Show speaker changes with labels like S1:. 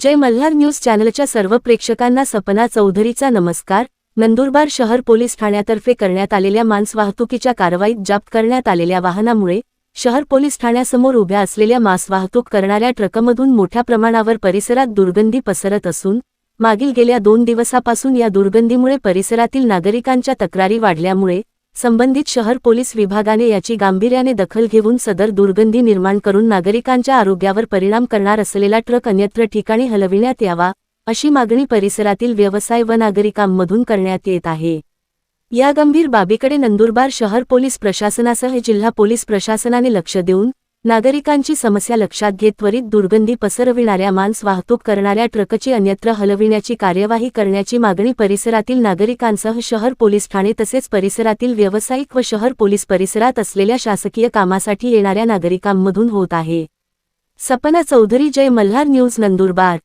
S1: जय Malhar news चॅनलच्या सर्व प्रेक्षकांना सपना चौधरीचा नमस्कार. नंदुरबार शहर पोलीस ठाण्यातर्फे करण्यात आलेल्या मांस वाहतुकीच्या कारवाईत जप्त करण्यात आलेल्या वाहनामुळे शहर पोलीस ठाण्यासमोर उभ्या असलेल्या मांस वाहतूक करणाऱ्या ट्रकमधून मोठ्या प्रमाणावर परिसरात दुर्गंधी पसरत असून मागील गेल्या दोन दिवसापासून या दुर्गंधीमुळे परिसरातील नागरिकांच्या तक्रारी वाढल्यामुळे संबंधित शहर पोलीस विभागाने याची गांभीर्याने दखल घेऊन सदर दुर्गंधी निर्माण करून नागरिकांच्या आरोग्यावर परिणाम करणार असलेला ट्रक अन्यत्र ठिकाणी हलविण्यात यावा अशी मागणी परिसरातील व्यवसाय व नागरिकांमधून करण्यात येत आहे. या गंभीर बाबीकडे नंदुरबार शहर पोलीस प्रशासनासह जिल्हा पोलीस प्रशासनाने लक्ष देऊन नागरिकांची समस्या लक्षात घेत त्वरित दुर्गंधी पसरविणाऱ्या मांस वाहतूक करणाऱ्या ट्रकची अन्यत्र हलविण्याची कार्यवाही करण्याची मागणी परिसरातील नागरिकांसह शहर पोलीस ठाणे तसेच परिसरातील व्यावसायिक व शहर पोलीस परिसरात असलेल्या शासकीय कामासाठी येणाऱ्या नागरिकांमधून होत आहे. सपना चौधरी जय मल्हार न्यूज नंदुरबार.